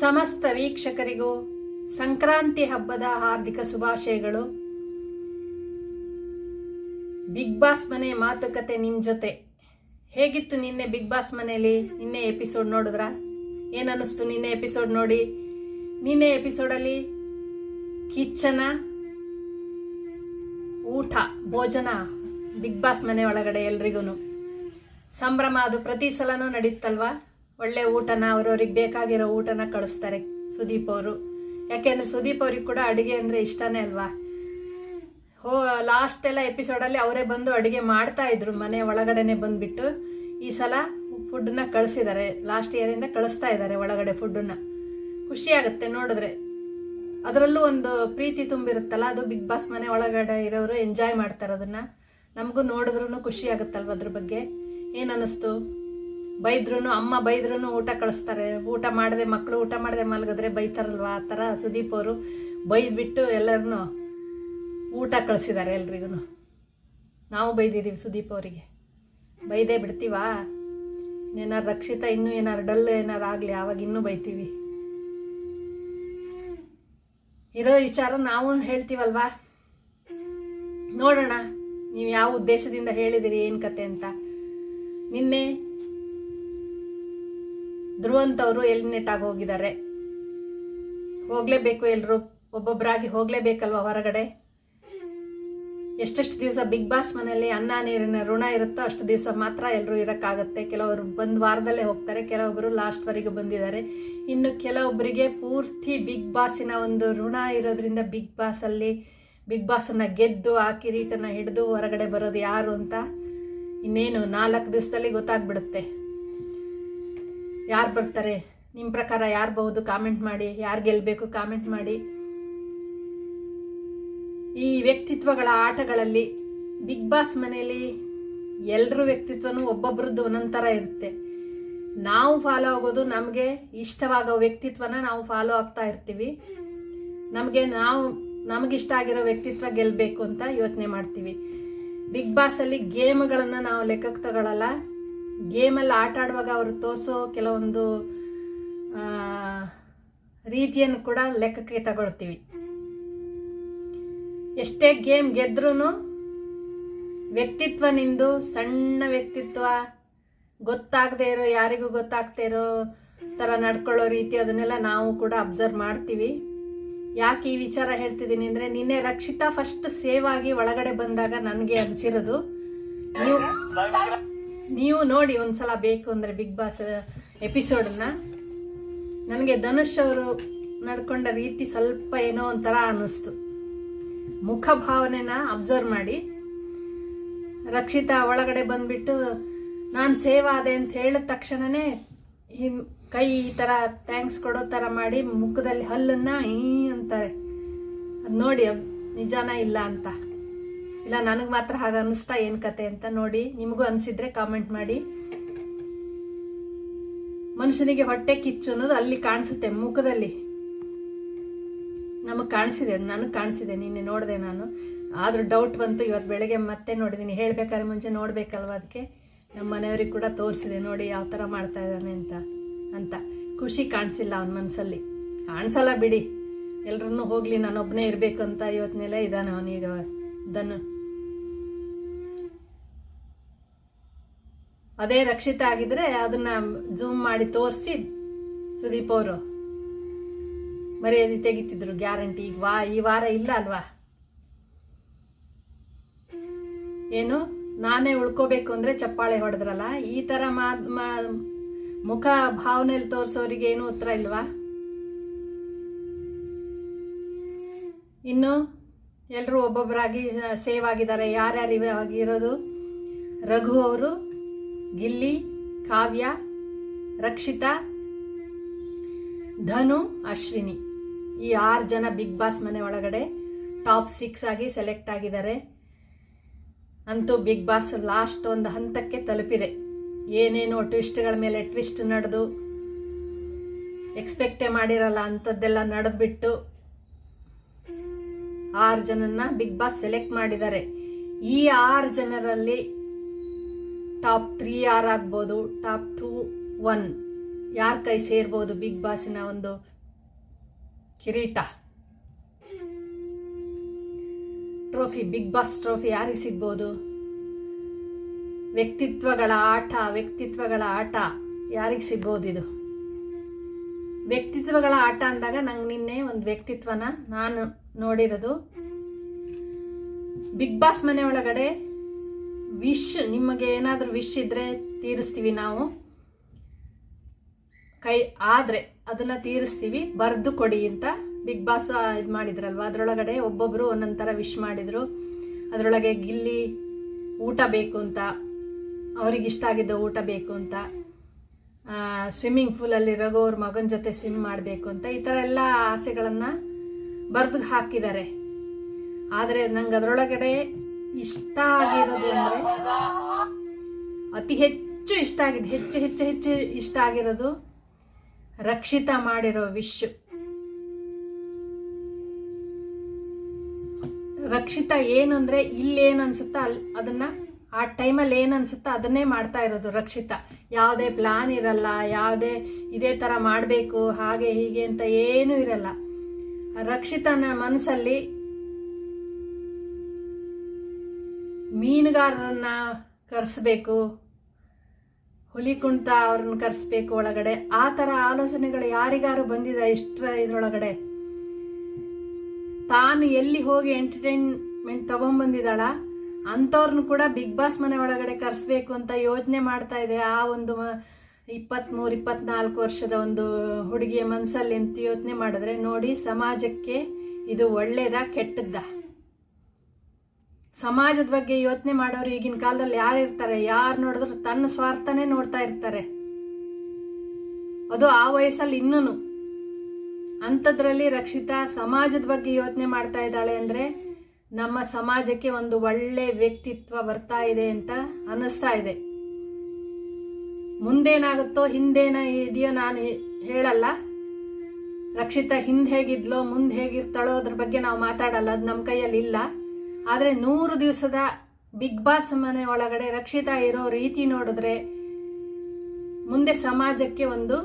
ಸಮಸ್ತ ವೀಕ್ಷಕರಿಗೂ ಸಂಕ್ರಾಂತಿ ಹಬ್ಬದ ಹಾರ್ದಿಕ ಶುಭಾಶಯಗಳು. ಬಿಗ್ ಬಾಸ್ ಮನೆ ಮಾತುಕತೆ ನಿಮ್ಮ ಜೊತೆ. ಹೇಗಿತ್ತು ನಿನ್ನೆ ಬಿಗ್ ಬಾಸ್ ಮನೆಯಲ್ಲಿ? ನಿನ್ನೆ ಎಪಿಸೋಡ್ ನೋಡಿದ್ರ? ಏನನ್ನಿಸ್ತು ನಿನ್ನೆ ಎಪಿಸೋಡ್ ನೋಡಿ? ನಿನ್ನೆ ಎಪಿಸೋಡಲ್ಲಿ ಕಿಚ್ಚನ, ಊಟ, ಭೋಜನ ಬಿಗ್ ಬಾಸ್ ಮನೆ ಒಳಗಡೆ ಎಲ್ರಿಗೂ ಸಂಭ್ರಮ ಅದು ಪ್ರತಿ ಸಲನೂ ನಡೀತಲ್ವಾ? ಒಳ್ಳೆ ಊಟನ ಅವ್ರವ್ರಿಗೆ ಬೇಕಾಗಿರೋ ಊಟನ ಕಳಿಸ್ತಾರೆ ಸುದೀಪ್ ಅವರು. ಯಾಕೆಂದ್ರೆ ಸುದೀಪ್ ಅವ್ರಿಗೆ ಕೂಡ ಅಡುಗೆ ಅಂದರೆ ಇಷ್ಟನೇ ಅಲ್ವಾ? ಹೋ ಲಾಸ್ಟ್ ಎಲ್ಲ ಎಪಿಸೋಡಲ್ಲಿ ಅವರೇ ಬಂದು ಅಡುಗೆ ಮಾಡ್ತಾ ಇದ್ರು, ಮನೆ ಒಳಗಡೆನೆ ಬಂದುಬಿಟ್ಟು. ಈ ಸಲ ಫುಡ್ಡನ್ನ ಕಳಿಸಿದ್ದಾರೆ. ಲಾಸ್ಟ್ ಇಯರಿಂದ ಕಳಿಸ್ತಾ ಇದ್ದಾರೆ ಒಳಗಡೆ ಫುಡ್ಡನ್ನ ಖುಷಿ ಆಗುತ್ತೆ ನೋಡಿದ್ರೆ. ಅದರಲ್ಲೂ ಒಂದು ಪ್ರೀತಿ ತುಂಬಿರುತ್ತಲ್ಲ, ಅದು ಬಿಗ್ ಬಾಸ್ ಮನೆ ಒಳಗಡೆ ಇರೋರು ಎಂಜಾಯ್ ಮಾಡ್ತಾರೆ ಅದನ್ನು. ನಮಗೂ ನೋಡಿದ್ರೂ ಖುಷಿ ಆಗುತ್ತಲ್ವ ಅದ್ರ ಬಗ್ಗೆ? ಏನು ಅನ್ನಿಸ್ತು? ಬೈದ್ರೂ ಅಮ್ಮ ಬೈದ್ರೂ ಊಟ ಕಳಿಸ್ತಾರೆ. ಊಟ ಮಾಡದೆ ಮಕ್ಕಳು ಊಟ ಮಾಡದೆ ಮಲಗಿದ್ರೆ ಬೈತಾರಲ್ವ? ಆ ಥರ ಸುದೀಪ್ ಅವರು ಬೈದ್ಬಿಟ್ಟು ಎಲ್ಲರನ್ನೂ ಊಟ ಕಳಿಸಿದ್ದಾರೆ ಎಲ್ರಿಗೂ ನಾವು ಬೈದಿದ್ದೀವಿ ಸುದೀಪ್ ಅವರಿಗೆ. ಬೈದೇ ಬಿಡ್ತೀವಾ? ಏನಾರು ರಕ್ಷಿತ ಇನ್ನೂ ಏನಾರು ಡಲ್ ಏನಾರು ಆಗಲಿ, ಆವಾಗ ಇನ್ನೂ ಬೈತೀವಿ. ಇರೋ ವಿಚಾರ ನಾವು ಹೇಳ್ತೀವಲ್ವಾ? ನೋಡೋಣ, ನೀವು ಯಾವ ಉದ್ದೇಶದಿಂದ ಹೇಳಿದಿರಿ, ಏನು ಕತೆ ಅಂತ. ನಿನ್ನೆ ಧ್ರುವಂತ್ ಅವರು ಎಲಿಮಿನೇಟ್ ಹೋಗಿದ್ದಾರೆ? ಹೋಗ್ಲೇಬೇಕು ಎಲ್ಲರೂ ಒಬ್ಬೊಬ್ಬರಾಗಿ ಹೋಗ್ಲೇಬೇಕಲ್ವಾ ಹೊರಗಡೆ? ಎಷ್ಟೆಷ್ಟು ದಿವಸ ಬಿಗ್ ಬಾಸ್ ಮನೆಯಲ್ಲಿ ಅನ್ನ, ನೀರಿನ ಋಣ ಇರುತ್ತೋ ಅಷ್ಟು ದಿವಸ ಮಾತ್ರ ಎಲ್ಲರೂ ಇರೋಕ್ಕಾಗತ್ತೆ. ಕೆಲವರು ಬಂದು ವಾರದಲ್ಲೇ ಹೋಗ್ತಾರೆ ಕೆಲವೊಬ್ಬರು ಲಾಸ್ಟ್ವರೆಗೂ ಬಂದಿದ್ದಾರೆ. ಇನ್ನು ಕೆಲವೊಬ್ಬರಿಗೆ ಪೂರ್ತಿ ಬಿಗ್ ಬಾಸಿನ ಒಂದು ಋಣ ಇರೋದ್ರಿಂದ ಬಿಗ್ ಬಾಸಲ್ಲಿ ಬಿಗ್ ಬಾಸನ್ನು ಗೆದ್ದು, ಆ ಕಿರೀಟನ ಹಿಡಿದು ಹೊರಗಡೆ ಬರೋದು ಯಾರು ಅಂತ ಇನ್ನೇನು ನಾಲ್ಕು ದಿವಸದಲ್ಲಿ ಗೊತ್ತಾಗ್ಬಿಡುತ್ತೆ. ಯಾರು ಬರ್ತಾರೆ? ನಿಮ್ಮ ಪ್ರಕಾರ ಯಾರು ಬಹುದು? ಕಾಮೆಂಟ್ ಮಾಡಿ. ಯಾರು ಗೆಲ್ಲಬೇಕು ಕಾಮೆಂಟ್ ಮಾಡಿ. ಈ ವ್ಯಕ್ತಿತ್ವಗಳ ಆಟಗಳಲ್ಲಿ ಬಿಗ್ ಬಾಸ್ ಮನೆಯಲ್ಲಿ ಎಲ್ಲರ ವ್ಯಕ್ತಿತ್ವನೂ ಒಬ್ಬೊಬ್ರದ್ದು ಒಂದೊಂಥರ ಇರುತ್ತೆ. ನಾವು ಫಾಲೋ ಆಗೋದು ನಮಗೆ ಇಷ್ಟವಾಗೋ ವ್ಯಕ್ತಿತ್ವನ ನಾವು ಫಾಲೋ ಆಗ್ತಾ ಇರ್ತೀವಿ. ನಮಗೆ ನಾವು ನಮಗಿಷ್ಟ ಆಗಿರೋ ವ್ಯಕ್ತಿತ್ವ ಗೆಲ್ಲಬೇಕು ಅಂತ ಯೋಚನೆ ಮಾಡ್ತೀವಿ. ಬಿಗ್ ಬಾಸಲ್ಲಿ ಗೇಮ್ಗಳನ್ನು ನಾವು ಲೆಕ್ಕಕ್ಕೆ ತಗೊಳ್ಳಲ್ಲ ಗೇಮಲ್ಲಿ ಆಟ ಆಡುವಾಗ ಅವರು ತೋರಿಸೋ ಕೆಲವೊಂದು ರೀತಿಯನ್ನು ಕೂಡ ಲೆಕ್ಕಕ್ಕೆ ತಗೊಳ್ತೀವಿ. ಎಷ್ಟೇ ಗೇಮ್ ಗೆದ್ರೂ ವ್ಯಕ್ತಿತ್ವ ನಿಂದು ಸಣ್ಣ ವ್ಯಕ್ತಿತ್ವ ಗೊತ್ತಾಗದೇ ಇರೋ, ಯಾರಿಗೂ ಗೊತ್ತಾಗ್ತಾ ಇರೋ ಥರ ನಡ್ಕೊಳ್ಳೋ ರೀತಿ ಅದನ್ನೆಲ್ಲ ನಾವು ಕೂಡ ಅಬ್ಸರ್ವ್ ಮಾಡ್ತೀವಿ. ಯಾಕೆ ಈ ವಿಚಾರ ಹೇಳ್ತಿದ್ದೀನಿ ಅಂದರೆ, ನಿನ್ನೆ ರಕ್ಷಿತಾ ಫಸ್ಟ್ ಸೇವ್ ಆಗಿ ಒಳಗಡೆ ಬಂದಾಗ ನನಗೆ ಅನಿಸಿರೋದು, ನೀವು ನೀವು ನೋಡಿ ಒಂದ್ಸಲ ಬೇಕು ಅಂದರೆ ಬಿಗ್ ಬಾಸ್ ಎಪಿಸೋಡನ್ನ ನನಗೆ ಧನುಷ್ ಅವರು ನಡ್ಕೊಂಡ ರೀತಿ ಸ್ವಲ್ಪ ಏನೋ ಒಂಥರ ಅನ್ನಿಸ್ತು. ಮುಖ ಭಾವನೆನ ಅಬ್ಸರ್ವ್ ಮಾಡಿ. ರಕ್ಷಿತಾ ಒಳಗಡೆ ಬಂದ್ಬಿಟ್ಟು, ನಾನು ಸೇವ್ ಆದೆ ಅಂತ ಹೇಳಿದ ತಕ್ಷಣನೇ ಹಿನ್ ಕೈ ಈ ಥರ ಥ್ಯಾಂಕ್ಸ್ ಕೊಡೋ ಥರ ಮಾಡಿ ಮುಖದಲ್ಲಿ ಹಲ್ಲನ್ನು ಈ ಅಂತಾರೆ. ಅದು ನೋಡಿ ನಿಜಾನ ಇಲ್ಲ ಅಂತ. ಇಲ್ಲ, ನನಗೆ ಮಾತ್ರ ಹಾಗೆ ಅನ್ನಿಸ್ತಾ ಏನು ಕತೆ ಅಂತ ನೋಡಿ, ನಿಮಗೂ ಅನಿಸಿದ್ರೆ ಕಾಮೆಂಟ್ ಮಾಡಿ. ಮನುಷ್ಯನಿಗೆ ಹೊಟ್ಟೆ ಕಿಚ್ಚು ಅನ್ನೋದು ಅಲ್ಲಿ ಕಾಣಿಸುತ್ತೆ, ಮುಖದಲ್ಲಿ. ನಮಗೆ ಕಾಣಿಸಿದೆ, ನನಗೆ ಕಾಣಿಸಿದೆ, ನಿನ್ನೆ ನೋಡಿದೆ ನಾನು. ಆದರೂ ಡೌಟ್ ಬಂತು ಇವತ್ತು ಬೆಳಗ್ಗೆ ಮತ್ತೆ ನೋಡಿದ್ದೀನಿ ಹೇಳ್ಬೇಕಾದ್ರೆ ಮುಂಚೆ ನೋಡಬೇಕಲ್ವ ಅದಕ್ಕೆ ನಮ್ಮ ಮನೆಯವ್ರಿಗೆ ಕೂಡ ತೋರಿಸಿದೆ, ನೋಡಿ ಯಾವ ಥರ ಮಾಡ್ತಾ ಇದ್ದಾನೆ ಅಂತ ಅಂತ. ಖುಷಿ ಕಾಣಿಸಿಲ್ಲ ಅವನ ಮನಸ್ಸಲ್ಲಿ ಕಾಣಿಸಲ್ಲ ಬಿಡಿ. ಎಲ್ರನ್ನೂ ಹೋಗಲಿ ನಾನೊಬ್ಬನೇ ಇರಬೇಕು ಅಂತ ಇವತ್ತಿನೆಲ್ಲ ಇದ್ದಾನೆ ಅವನೀಗ ದನ್ನು ಅದೇ ರಕ್ಷಿತ ಆಗಿದ್ರೆ ಅದನ್ನ ಜೂಮ್ ಮಾಡಿ ತೋರಿಸಿ ಸುದೀಪ್ ಅವರು. ಮರ್ಯಾದೆ ತೆಗಿತಿದ್ರು ಗ್ಯಾರಂಟಿ ಈಗ ವಾ, ಈ ವಾರ ಇಲ್ಲ ಅಲ್ವಾ? ಏನು? ನಾನೇ ಉಳ್ಕೋಬೇಕು ಅಂದ್ರೆ ಚಪ್ಪಾಳೆ ಹೊಡೆದ್ರಲ್ಲ? ಈ ತರ ಮುಖ ಭಾವನೆಯಲ್ಲಿ ತೋರಿಸೋರಿಗೆ ಏನು ಉತ್ತರ ಇಲ್ವಾ? ಇನ್ನು? ಎಲ್ಲರೂ ಒಬ್ಬೊಬ್ಬರಾಗಿ ಸೇವ್ ಆಗಿದ್ದಾರೆ ಯಾರ್ಯಾರು ಇವೆ ಆಗಿರೋದು ರಘು ಅವರು, ಗಿಲ್ಲಿ, ಕಾವ್ಯ, ರಕ್ಷಿತಾ, ಧನು, ಅಶ್ವಿನಿ. ಈ ಆರು ಜನ ಬಿಗ್ ಬಾಸ್ ಮನೆ ಒಳಗಡೆ ಟಾಪ್ ಸಿಕ್ಸ್ ಆಗಿ ಸೆಲೆಕ್ಟ್ ಆಗಿದ್ದಾರೆ. ಅಂತೂ ಬಿಗ್ ಬಾಸ್ ಲಾಸ್ಟ್ ಒಂದು ಹಂತಕ್ಕೆ ತಲುಪಿದೆ. ಏನೇನೋ ಟ್ವಿಸ್ಟ್ಗಳ ಮೇಲೆ ಟ್ವಿಸ್ಟ್ ನಡೆದು, ಎಕ್ಸ್ಪೆಕ್ಟೇ ಮಾಡಿರಲ್ಲ, ಅಂಥದ್ದೆಲ್ಲ ನಡೆದ್ಬಿಟ್ಟು ಆರು ಜನನ್ನ ಬಿಗ್ ಬಾಸ್ ಸೆಲೆಕ್ಟ್ ಮಾಡಿದ್ದಾರೆ. ಈ ಆರು ಜನರಲ್ಲಿ top three ಯಾರಾಗ್ಬೋದು? Top two, one. ಯಾರ ಕೈ ಸೇರ್ಬೋದು ಬಿಗ್ ಬಾಸಿನ ಒಂದು ಕಿರೀಟ? ಟ್ರೋಫಿ, ಬಿಗ್ ಬಾಸ್ ಟ್ರೋಫಿ ಯಾರಿಗೆ ಸಿಗ್ಬೋದು? ವ್ಯಕ್ತಿತ್ವಗಳ ಆಟ ವ್ಯಕ್ತಿತ್ವಗಳ ಆಟ ಯಾರಿಗೆ ಸಿಗ್ಬೋದು ಇದು? ವ್ಯಕ್ತಿತ್ವಗಳ ಆಟ ಅಂದಾಗ ನಂಗೆ ನಿನ್ನೆ ಒಂದು ವ್ಯಕ್ತಿತ್ವನ ನಾನು ನೋಡಿರೋದು. ಬಿಗ್ ಬಾಸ್ ಮನೆ ಒಳಗಡೆ ವಿಶ್, ನಿಮಗೆ ಏನಾದರೂ ವಿಶ್ ಇದ್ರೆ ತೀರಿಸ್ತೀವಿ ನಾವು. ಕೈ ಆದರೆ ಅದನ್ನ ತೀರಿಸ್ತೀವಿ, ಬರೆದು ಕೊಡಿ ಅಂತ ಬಿಗ್ ಬಾಸ್ ಇದು ಮಾಡಿದ್ರಲ್ವ? ಅದರೊಳಗಡೆ ಒಬ್ಬೊಬ್ಬರು ಒಂದೊಂದು ಥರ ವಿಶ್ ಮಾಡಿದರು. ಅದರೊಳಗೆ ಗಿಲ್ಲಿ ಊಟ ಬೇಕು ಅಂತ ಅವ್ರಿಗೆ ಇಷ್ಟ ಆಗಿದ್ದ ಊಟ ಬೇಕು ಅಂತ ಸ್ವಿಮ್ಮಿಂಗ್ ಪೂಲಲ್ಲಿ ರಘು ಅವ್ರ ಮಗನ ಜೊತೆ ಸ್ವಿಮ್ ಮಾಡಬೇಕು ಅಂತ ಈ ಥರ ಎಲ್ಲ ಆಸೆಗಳನ್ನು ಬರೆದು ಹಾಕಿದ್ದಾರೆ. ಆದರೆ ನಂಗೆ ಅದರೊಳಗಡೆ ಇಷ್ಟ ಆಗಿರೋದು ಅಂದರೆ ಅತಿ ಹೆಚ್ಚು ಇಷ್ಟ ಆಗಿದೆ, ಹೆಚ್ಚು ಹೆಚ್ಚು ಹೆಚ್ಚು ಇಷ್ಟ ಆಗಿರೋದು ರಕ್ಷಿತ ಮಾಡಿರೋ ವಿಶ್ ರಕ್ಷಿತ ಏನು ಅಂದ್ರೆ ಇಲ್ಲೇನು ಅನ್ಸುತ್ತಾ? ಅಲ್ಲಿ ಅದನ್ನ ಆ ಟೈಮಲ್ಲಿ ಏನು ಅದನ್ನೇ ಮಾಡ್ತಾ ಇರೋದು ರಕ್ಷಿತ. ಯಾವುದೇ ಪ್ಲಾನ್ ಇರಲ್ಲ, ಯಾವುದೇ ಇದೇ ಥರ ಮಾಡಬೇಕು, ಹಾಗೆ ಹೀಗೆ ಅಂತ ಏನೂ ಇರಲ್ಲ. ರಕ್ಷಿತನ ಮನಸ್ಸಲ್ಲಿ ಮೀನುಗಾರರನ್ನ ಕರೆಸ್ಬೇಕು, ಹುಲಿ ಕುಣಿತ ಅವ್ರನ್ನ ಕರೆಸ್ಬೇಕು ಒಳಗಡೆ. ಆ ಥರ ಆಲೋಚನೆಗಳು ಯಾರಿಗಾರು ಬಂದಿದ ಇಷ್ಟರ ಇದರೊಳಗಡೆ. ತಾನು ಎಲ್ಲಿ ಹೋಗಿ ಎಂಟರ್ಟೈನ್ಮೆಂಟ್ ತಗೊಂಡ್ಬಂದಿದ್ದಾಳ ಅಂಥವ್ರನ್ನ ಕೂಡ ಬಿಗ್ ಬಾಸ್ ಮನೆ ಒಳಗಡೆ ಕರೆಸ್ಬೇಕು ಅಂತ ಯೋಚನೆ ಮಾಡ್ತಾ ಇದೆ ಆ ಒಂದು ಇಪ್ಪತ್ತ್ಮೂರು ಇಪ್ಪತ್ನಾಲ್ಕು ವರ್ಷದ ಒಂದು ಹುಡುಗಿಯ ಮನಸ್ಸಲ್ಲಿ ಅಂತ ಯೋಚನೆ ಮಾಡಿದ್ರೆ, ನೋಡಿ, ಸಮಾಜಕ್ಕೆ ಇದು ಒಳ್ಳೇದ ಕೆಟ್ಟದ್ದ? ಸಮಾಜದ ಬಗ್ಗೆ ಯೋಚನೆ ಮಾಡೋರು ಈಗಿನ ಕಾಲದಲ್ಲಿ ಯಾರು ಇರ್ತಾರೆ? ಯಾರು ನೋಡಿದ್ರು ತನ್ನ ಸ್ವಾರ್ಥನೇ ನೋಡ್ತಾ ಇರ್ತಾರೆ. ಅದು ಆ ವಯಸ್ಸಲ್ಲಿ ಇನ್ನೂ ಅಂಥದ್ರಲ್ಲಿ ರಕ್ಷಿತಾ ಸಮಾಜದ ಬಗ್ಗೆ ಯೋಚನೆ ಮಾಡ್ತಾ ಇದ್ದಾಳೆ ಅಂದರೆ, ನಮ್ಮ ಸಮಾಜಕ್ಕೆ ಒಂದು ಒಳ್ಳೆ ವ್ಯಕ್ತಿತ್ವ ಬರ್ತಾ ಇದೆ ಅಂತ ಅನ್ನಿಸ್ತಾ ಇದೆ. ಮುಂದೇನಾಗುತ್ತೋ ಹಿಂದೇನ ಇದೆಯೋ ನಾನು ಹೇಳಲ್ಲ. ರಕ್ಷಿತ ಹಿಂದೆ ಹೇಗಿದ್ಲೋ, ಮುಂದೆ ಹೇಗಿರ್ತಾಳೋ ಅದ್ರ ಬಗ್ಗೆ ನಾವು ಮಾತಾಡಲ್ಲ, ಅದು ನಮ್ಮ ಕೈಯಲ್ಲಿ ಇಲ್ಲ. ಆದರೆ ನೂರು ದಿವಸದ ಬಿಗ್ ಬಾಸ್ ಮನೆ ಒಳಗಡೆ ರಕ್ಷಿತಾ ಇರೋ ರೀತಿ ನೋಡಿದ್ರೆ ಮುಂದೆ ಸಮಾಜಕ್ಕೆ ಒಂದು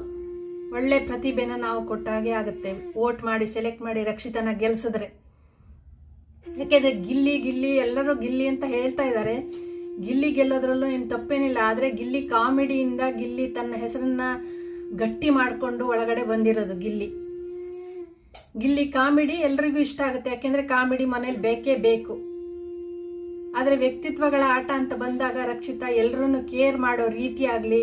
ಒಳ್ಳೆ ಪ್ರತಿಭೆನ ನಾವು ಕೊಟ್ಟಾಗೆ ಆಗುತ್ತೆ. ವೋಟ್ ಮಾಡಿ, ಸೆಲೆಕ್ಟ್ ಮಾಡಿ ರಕ್ಷಿತನ ಗೆಲ್ಸಿದ್ರೆ. ಯಾಕೆಂದ್ರೆ ಗಿಲ್ಲಿ ಗಿಲ್ಲಿ ಎಲ್ಲರೂ ಗಿಲ್ಲಿ ಅಂತ ಹೇಳ್ತಾ ಇದ್ದಾರೆ. ಗಿಲ್ಲಿ ಗೆಲ್ಲೋದ್ರಲ್ಲೂ ಏನು ತಪ್ಪೇನಿಲ್ಲ, ಆದರೆ ಗಿಲ್ಲಿ ಕಾಮಿಡಿಯಿಂದ ಗಿಲ್ಲಿ ತನ್ನ ಹೆಸರನ್ನ ಗಟ್ಟಿ ಮಾಡಿಕೊಂಡು ಒಳಗಡೆ ಬಂದಿರೋದು ಗಿಲ್ಲಿ. ಗಿಲ್ಲಿ ಕಾಮಿಡಿ ಎಲ್ರಿಗೂ ಇಷ್ಟ ಆಗುತ್ತೆ, ಯಾಕೆಂದ್ರೆ ಕಾಮಿಡಿ ಮನೇಲಿ ಬೇಕೇ ಬೇಕು. ಆದರೆ ವ್ಯಕ್ತಿತ್ವಗಳ ಆಟ ಅಂತ ಬಂದಾಗ ರಕ್ಷಿತಾ ಎಲ್ಲರೂ ಕೇರ್ ಮಾಡೋ ರೀತಿ ಆಗಲಿ,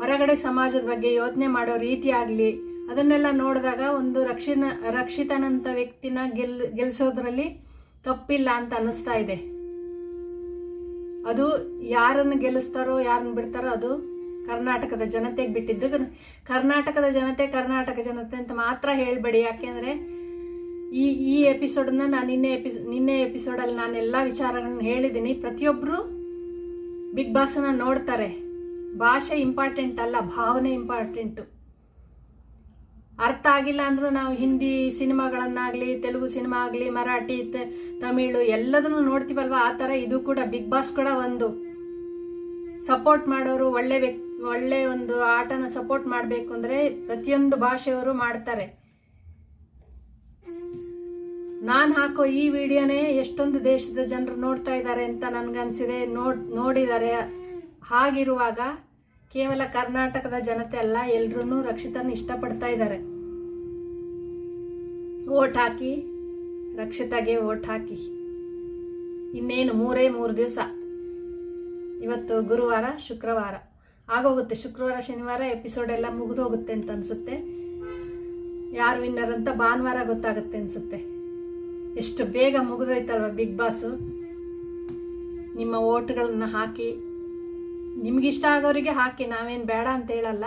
ಹೊರಗಡೆ ಸಮಾಜದ ಬಗ್ಗೆ ಯೋಚನೆ ಮಾಡೋ ರೀತಿ ಆಗಲಿ, ಅದನ್ನೆಲ್ಲ ನೋಡಿದಾಗ ಒಂದು ರಕ್ಷಿತನಂತ ವ್ಯಕ್ತಿನ ಗೆಲ್, ಗೆಲ್ಸೋದ್ರಲ್ಲಿ ತಪ್ಪಿಲ್ಲ ಅಂತ ಅನ್ನಿಸ್ತಾ ಇದೆ. ಅದು ಯಾರನ್ನು ಗೆಲ್ಲಿಸ್ತಾರೋ, ಯಾರನ್ನು ಬಿಡ್ತಾರೋ ಅದು ಕರ್ನಾಟಕದ ಜನತೆಗೆ ಬಿಟ್ಟಿದ್ದು. ಕರ್ನಾಟಕದ ಜನತೆ ಕರ್ನಾಟಕ ಜನತೆ ಅಂತ ಮಾತ್ರ ಹೇಳಬೇಡಿ. ಯಾಕೆಂದರೆ ಈ ಈ ಎಪಿಸೋಡನ್ನ ನಾನು ನಿನ್ನೆ ಎಪಿಸ್, ನಿನ್ನೆ ಎಪಿಸೋಡಲ್ಲಿ ನಾನು ಎಲ್ಲ ವಿಚಾರಗಳನ್ನ ಹೇಳಿದ್ದೀನಿ. ಪ್ರತಿಯೊಬ್ಬರು ಬಿಗ್ ಬಾಸನ್ನು ನೋಡ್ತಾರೆ. ಭಾಷೆ ಇಂಪಾರ್ಟೆಂಟ್ ಅಲ್ಲ, ಭಾವನೆ ಇಂಪಾರ್ಟೆಂಟು ಅರ್ಥ ಆಗಿಲ್ಲ ಅಂದರೂ ನಾವು ಹಿಂದಿ ಸಿನಿಮಾಗಳನ್ನಾಗ್ಲಿ, ತೆಲುಗು ಸಿನಿಮಾ ಆಗಲಿ, ಮರಾಠಿ ತಮಿಳು ಎಲ್ಲದನ್ನು ನೋಡ್ತೀವಲ್ವ? ಆ ಥರ ಇದು ಕೂಡ ಬಿಗ್ ಬಾಸ್ ಕೂಡ ಒಂದು. ಸಪೋರ್ಟ್ ಮಾಡೋರು ಒಳ್ಳೆ ವ್ಯಕ್ತಿ ಒಳ್ಳೆ ಒಂದು ಆಟನ ಸಪೋರ್ಟ್ ಮಾಡಬೇಕು ಅಂದರೆ ಪ್ರತಿಯೊಂದು ಭಾಷೆಯವರು ಮಾಡ್ತಾರೆ. ನಾನು ಹಾಕೋ ಈ ವಿಡಿಯೋನೇ ಎಷ್ಟೊಂದು ದೇಶದ ಜನರು ನೋಡ್ತಾ ಇದ್ದಾರೆ ಅಂತ ನನಗನ್ಸಿದೆ. ನೋಡ್, ನೋಡಿದ್ದಾರೆ. ಹಾಗಿರುವಾಗ ಕೇವಲ ಕರ್ನಾಟಕದ ಜನತೆ ಅಲ್ಲ ಎಲ್ರೂ ರಕ್ಷಿತನ ಇಷ್ಟಪಡ್ತಾ ಇದ್ದಾರೆ. ಓಟ್ ಹಾಕಿ, ರಕ್ಷಿತಾಗೆ ಓಟ್ ಹಾಕಿ. ಇನ್ನೇನು ಮೂರೇ ಮೂರು ದಿವಸ. ಇವತ್ತು ಗುರುವಾರ, ಶುಕ್ರವಾರ. ಆಗೋಗುತ್ತೆ, ಶುಕ್ರವಾರ, ಶನಿವಾರ ಎಪಿಸೋಡ್ ಎಲ್ಲ ಮುಗಿದೋಗುತ್ತೆ ಅಂತ ಅನಿಸುತ್ತೆ. ಯಾರು ವಿನ್ನರ್ ಅಂತ ಭಾನುವಾರ ಗೊತ್ತಾಗುತ್ತೆ ಅನಿಸುತ್ತೆ. ಎಷ್ಟು ಬೇಗ ಮುಗಿದೋಯ್ತಲ್ವ ಬಿಗ್ ಬಾಸು? ನಿಮ್ಮ ಓಟ್ಗಳನ್ನ ಹಾಕಿ ನಿಮಗಿಷ್ಟ ಆಗೋರಿಗೆ ಹಾಕಿ, ನಾವೇನು ಬೇಡ ಅಂತ ಹೇಳಲ್ಲ.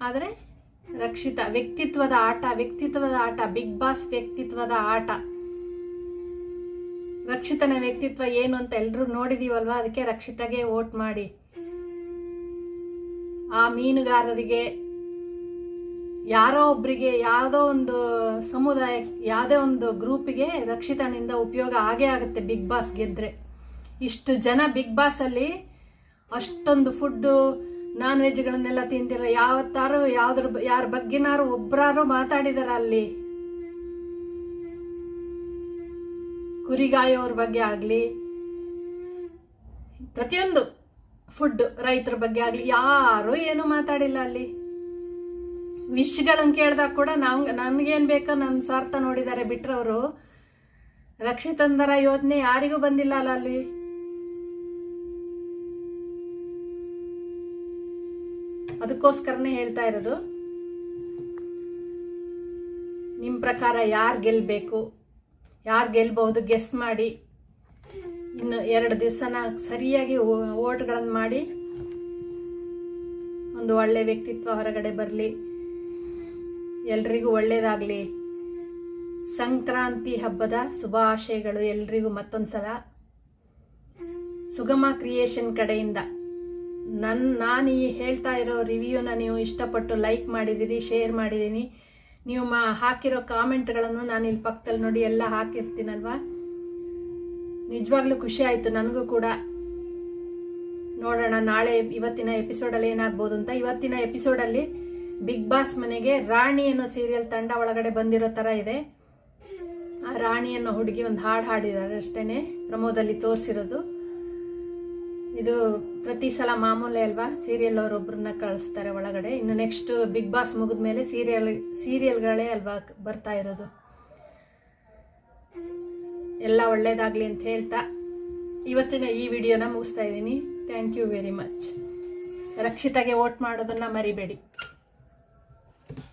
ಆದರೆ ರಕ್ಷಿತ, ವ್ಯಕ್ತಿತ್ವದ ಆಟ ವ್ಯಕ್ತಿತ್ವದ ಆಟ, ಬಿಗ್ ಬಾಸ್ ವ್ಯಕ್ತಿತ್ವದ ಆಟ. ರಕ್ಷಿತನ ವ್ಯಕ್ತಿತ್ವ ಏನು ಅಂತ ಎಲ್ಲರೂ ನೋಡಿದೀವಲ್ವಾ? ಅದಕ್ಕೆ ರಕ್ಷಿತಗೆ ವೋಟ್ ಮಾಡಿ. ಆ ಮೀನುಗಾರರಿಗೆ, ಯಾರೋ ಒಬ್ಬರಿಗೆ ಯಾವುದೋ ಒಂದು ಸಮುದಾಯ ಯಾವುದೇ ಒಂದು ಗ್ರೂಪಿಗೆ ರಕ್ಷಿತನಿಂದ ಉಪಯೋಗ ಆಗೇ ಆಗುತ್ತೆ ಬಿಗ್ ಬಾಸ್ ಗೆದ್ರೆ. ಇಷ್ಟು ಜನ ಬಿಗ್ ಬಾಸಲ್ಲಿ ಅಷ್ಟೊಂದು ಫುಡ್ಡು ನಾನ್ ವೆಜ್ಗಳನ್ನೆಲ್ಲ ತಿಂತಿಲ್ಲ ಯಾವತ್ತಾರು ಯಾವ್ದ್ರ ಯಾರ ಬಗ್ಗೆನಾರು ಒಬ್ಬರಾರು ಮಾತಾಡಿದಾರ ಅಲ್ಲಿ. ಕುರಿಗಾಯೋರ್ ಬಗ್ಗೆ ಆಗಲಿ, ಪ್ರತಿಯೊಂದು ಫುಡ್ ರೈತರ ಬಗ್ಗೆ ಆಗಲಿ, ಯಾರು ಏನು ಮಾತಾಡಿಲ್ಲ ಅಲ್ಲಿ. ವಿಶ್ಗಳನ್ನು ಕೇಳಿದಾಗ ಕೂಡ ನಾವು, ನನ್ಗೇನ್ ಬೇಕೋ ನನ್ನ ಸ್ವಾರ್ಥ ನೋಡಿದ್ದಾರೆ ಬಿಟ್ರವರು. ರಕ್ಷಿತಂದರ ಯೋಜನೆ ಯಾರಿಗೂ ಬಂದಿಲ್ಲ ಅಲ್ಲ ಅಲ್ಲಿ. ಅದಕ್ಕೋಸ್ಕರನೇ ಹೇಳ್ತಾ ಇರೋದು. ನಿಮ್ಮ ಪ್ರಕಾರ ಯಾರು ಗೆಲ್ಲಬೇಕು ಯಾರು ಗೆಲ್ಬಹುದು? ಗೆಸ್ ಮಾಡಿ. ಇನ್ನು ಎರಡು ದಿವಸನ ಸರಿಯಾಗಿ ಓಟ್ಗಳನ್ನು ಮಾಡಿ. ಒಂದು ಒಳ್ಳೆ ವ್ಯಕ್ತಿತ್ವ ಹೊರಗಡೆ ಬರಲಿ. ಎಲ್ರಿಗೂ ಒಳ್ಳೇದಾಗಲಿ. ಸಂಕ್ರಾಂತಿ ಹಬ್ಬದ ಶುಭಾಶಯಗಳು ಎಲ್ರಿಗೂ ಮತ್ತೊಂದು ಸಲ ಸುಗಮ ಕ್ರಿಯೇಷನ್ ಕಡೆಯಿಂದ. ನನ್ನ ನಾನು ಈ ಹೇಳ್ತಾ ಇರೋ ರಿವ್ಯೂನ ನೀವು ಇಷ್ಟಪಟ್ಟು ಲೈಕ್ ಮಾಡಿದ್ದೀರಿ ಶೇರ್ ಮಾಡಿದ್ದೀನಿ ನೀವು ಮಾ ಹಾಕಿರೋ ಕಾಮೆಂಟ್ಗಳನ್ನು ನಾನು ಇಲ್ಲಿ ಪಕ್ಕದಲ್ಲಿ ನೋಡಿ ಎಲ್ಲ ಹಾಕಿರ್ತೀನಲ್ವಾ? ನಿಜವಾಗ್ಲೂ ಖುಷಿ ಆಯಿತು, ನನಗೂ ಕೂಡ. ನೋಡೋಣ, ನಾಳೆ ಇವತ್ತಿನ ಎಪಿಸೋಡಲ್ಲಿ ಏನಾಗ್ಬೋದು ಅಂತ. ಇವತ್ತಿನ ಎಪಿಸೋಡಲ್ಲಿ ಬಿಗ್ ಬಾಸ್ ಮನೆಗೆ ರಾಣಿ ಅನ್ನೋ ಸೀರಿಯಲ್ ತಂಡ ಒಳಗಡೆ ಬಂದಿರೋ ಥರ ಇದೆ. ಆ ರಾಣಿ ಅನ್ನೋ ಹುಡುಗಿ ಒಂದು ಹಾಡು ಹಾಡಿದ್ದಾರೆ ಅಷ್ಟೇ ಪ್ರಮೋದಲ್ಲಿ ತೋರಿಸಿರೋದು. ಇದು ಪ್ರತಿ ಸಲ ಮಾಮೂಲಿ ಅಲ್ವಾ? ಸೀರಿಯಲ್ ಅವರೊಬ್ಬರನ್ನ ಕಳಿಸ್ತಾರೆ ಒಳಗಡೆ. ಇನ್ನು ನೆಕ್ಸ್ಟ್ ಬಿಗ್ ಬಾಸ್ ಮುಗಿದ ಮೇಲೆ ಸೀರಿಯಲ್ ಸೀರಿಯಲ್ಗಳೇ ಅಲ್ವಾ ಬರ್ತಾ ಇರೋದು. ಎಲ್ಲ ಒಳ್ಳೇದಾಗಲಿ ಅಂತ ಹೇಳ್ತಾ ಇವತ್ತಿನ ಈ ವಿಡಿಯೋನ ಮುಗಿಸ್ತಾ ಇದ್ದೀನಿ. ಥ್ಯಾಂಕ್ ಯು ವೆರಿ ಮಚ್ ರಕ್ಷಿತಾಗೆ ವೋಟ್ ಮಾಡೋದನ್ನು ಮರಿಬೇಡಿ.